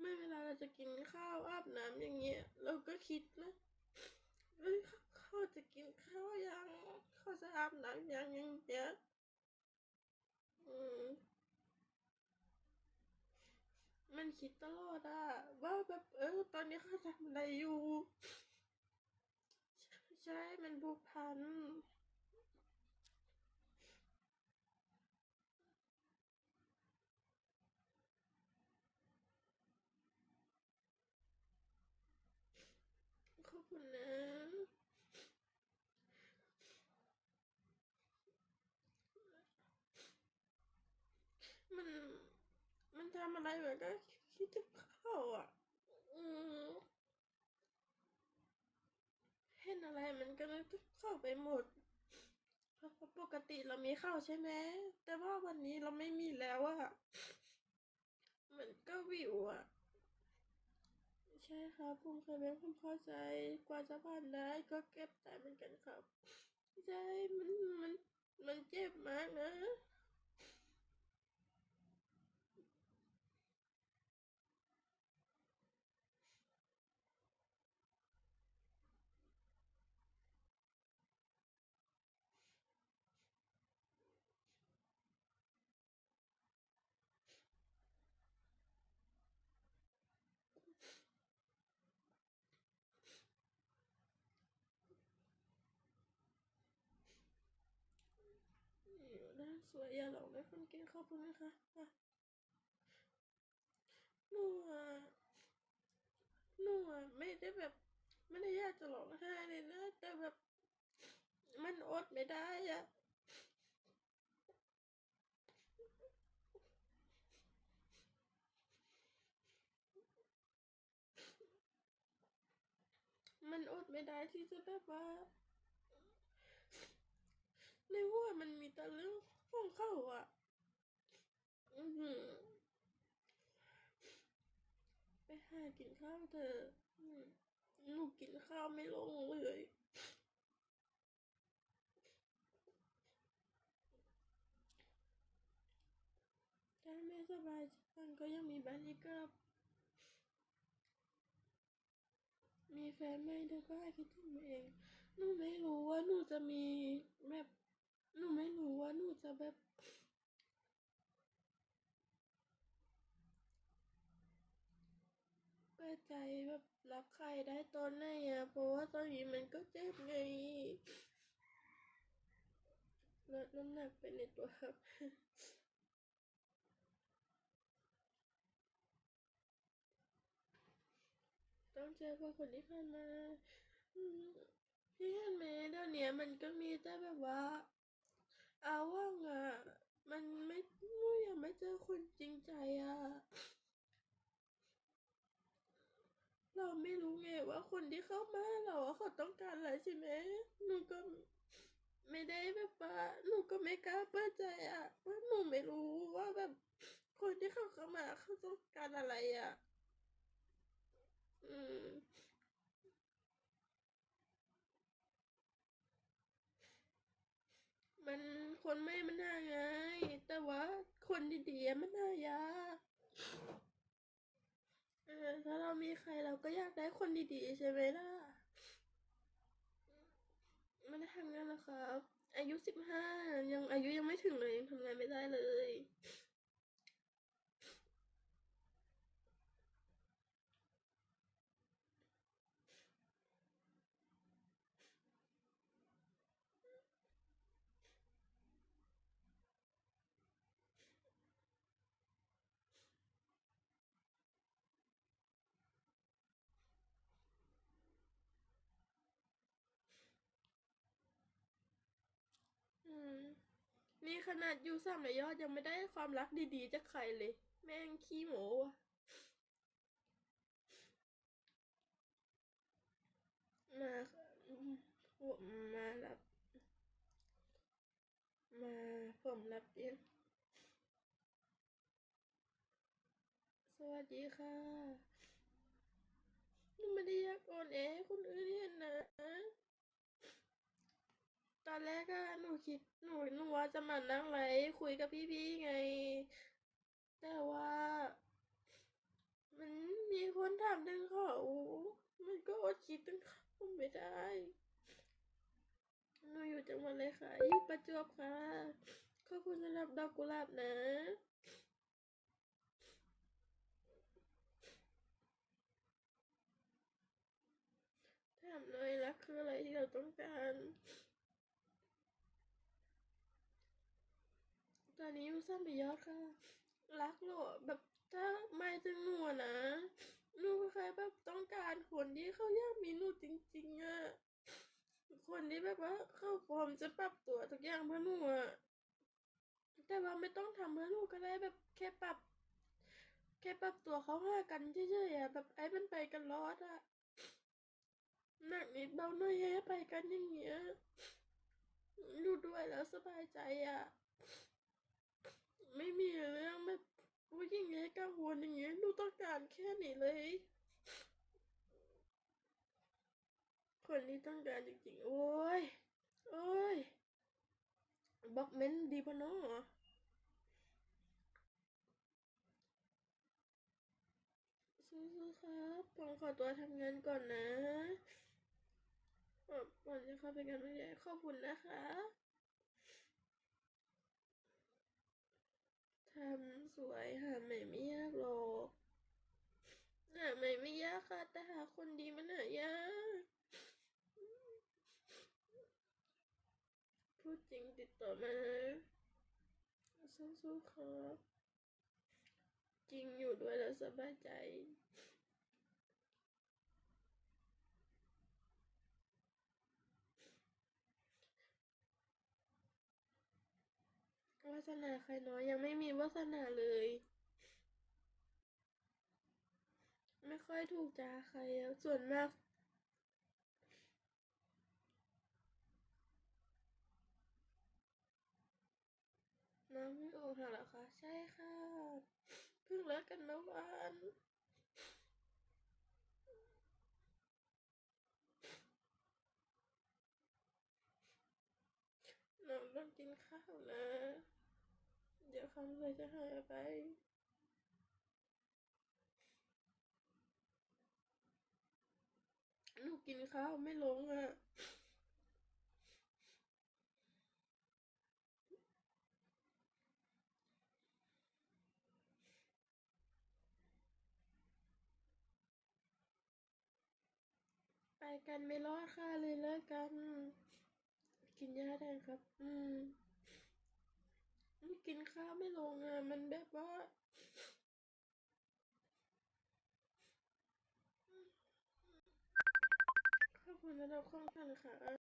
ไม่เวลาเราจะกินข้าวอาบน้ำอย่างเงี้ยเราก็คิดนะเอ้ยเขาจะกินข้าวยังเขาจะอาบน้ำยังอย่างเงี้ยอืมมันคิดตลอดอะว่าแบบเออตอนนี้เขาทำอะไรอยู่ ใช่ใช่มันผูกพัน คุณนะ มัน มันทำอะไรแบบก็คิดถึงเขาอะ อืมเห็นอะไรมันก็นึกเข้าไปหมดเพราะปกติเรามีข้าวใช่ไหม แต่ว่าวันนี้เราไม่มีแล้วอะมันก็วิวอะ ใช่ครับผมเคยเป็นความเข้าใจกว่าจะผ่านได้ก็เก็บใจเหมือนกันครับ ใช่มันมันมันเจ็บมากนะ อยู่ นะ สวยอย่าหลงนะคนเก่งขอบคุณนะคะหนูอะหนูอะไม่ได้แบบไม่ได้อยากจะร้องไห้เลยนะ แต่แบบ มันอดไม่ได้อะมันอดไม่ได้ที่จะแบบว่าในหัวมันมีแต่เรื่อง ของเขาอะ อือหือไปหากินข้าวเถอะอืมหนูกินข้าวไม่ลงเลยถ้าแม่สบายจังก็ยังมีบ้านอีกกับมีแฟนไม่ได้ก็ให้คิดถึงเอง หนูไม่รู้ว่าหนูจะมีแบบ หนูไม่รู้ว่าหนูจะแบบ เปิดใจแบบรับใครได้ตอนไหนอะเพราะว่าตอนนี้มันก็เจ็บไงลดน้ำหนักไปในตัวครับต้องเจอกับคนที่ผ่านมาพี่เห็นไหมเดี๋ยวนี้มันก็มีแต่แบบว่า อาว่างอะ มันไม่หนูยังไม่เจอคนจริงใจอะ เราไม่รู้ไงว่าคนที่เข้ามาเราอะเขาต้องการอะไรใช่ไหมหนูก็ไม่ได้แบบว่าหนูก็ไม่กล้าเปิดใจอะเพราะหนูไม่รู้ว่าแบบคนที่เขาเข้ามาเขาต้องการอะไรอะ อืมมัน คนไม่มันน่าไง แต่ว่าคนดีๆมันน่ายากเออถ้าเรามีใครเราก็อยากได้คนดีๆใช่ไหมล่ะไม่ได้ทำงานแล้วครับ อายุสิบห้ายังอายุยังไม่ถึงเลยยังทำงานไม่ได้เลย อืมี่ขนาดอยู่สามระยอดยังไม่ได้ความรักดีๆจากใครเลย แม่งขี้โมว่ะมามผมมารับ มาผมรับเตียงสวัสดีค่ะหนูไม่ได้อยากอ่อนแอให้คนอื่นเห็นนะ ตอน แรกอะหนูคิดหนูหนูว่าจะมานั่งไลฟ์คุยกับพี่ๆไง แต่ว่า มันมีคนถามถึงเขามันก็อดคิดถึงเขาไม่ได้หนูอยู่จังหวัดอะไรคะอยู่ประจวบค่ะขอบคุณสำหรับดอกกุหลาบนะถามหน่อยรักคืออะไรที่เราต้องการ ตอนนี้ยู่สั้นไปยอดค่ะ รักเหรอแบบถ้าไม่ถึงหนูอะนะหนูแค่แบบต้องการคนที่เขาอยากมีหนูจริงๆอะคนที่แบบว่าเขาพร้อมจะปรับตัวทุกอย่างเพื่อหนูอะแต่ว่าไม่ต้องทำเพื่อหนูก็ได้แบบแค่ปรับ แค่ปรับตัวเขาหากันเฉยๆอะแบบไอ้มันไปกันรอดอะหนักนิดเบาหน่อยให้ไปกันอย่างเงี้ยอยู่ด้วยแล้วสบายใจอะ ไม่มีเรื่องแบบผู้หญิงให้กังวลอย่างเงี้ยหนูต้องการแค่นี้เลย คนที่ต้องการจริงๆ โอ้ย โอ้ยบล็อกเมนดีพะเนาะสู้ๆครับผมขอตัวทำงานก่อนนะก่อนจะเข้าไปกันไม่ได้ขอบคุณนะคะำสวยหาใหม่ไม่ยากหรอกหาใหม่ไม่ยากค่ะ แต่หาคนดีมันหายากพูดจริงติดต่อมาสู้ๆครับ จริงอยู่ด้วยแล้วสบายใจาสนาใครน้อยยังไม่มีวาสนาเลย ไม่ค่อยถูกจาใครอะส่วนมาก น้องไม่โอค่ะเหรอคะใช่ค่ะ เพิ่งเลิกกันเมื่อวานน้องต้องกินข้าวนะ เดี๋ยวคำเลยจะหายไป หนูกินข้าวไม่ลงอะไปกันไม่รอดค่ะเลยเลิกกัน กินยาแทนครับ อืม มันกินข้าวไม่ลงอะ มันแบบว่า ขอบคุณสำหรับข้อมูลค่ะ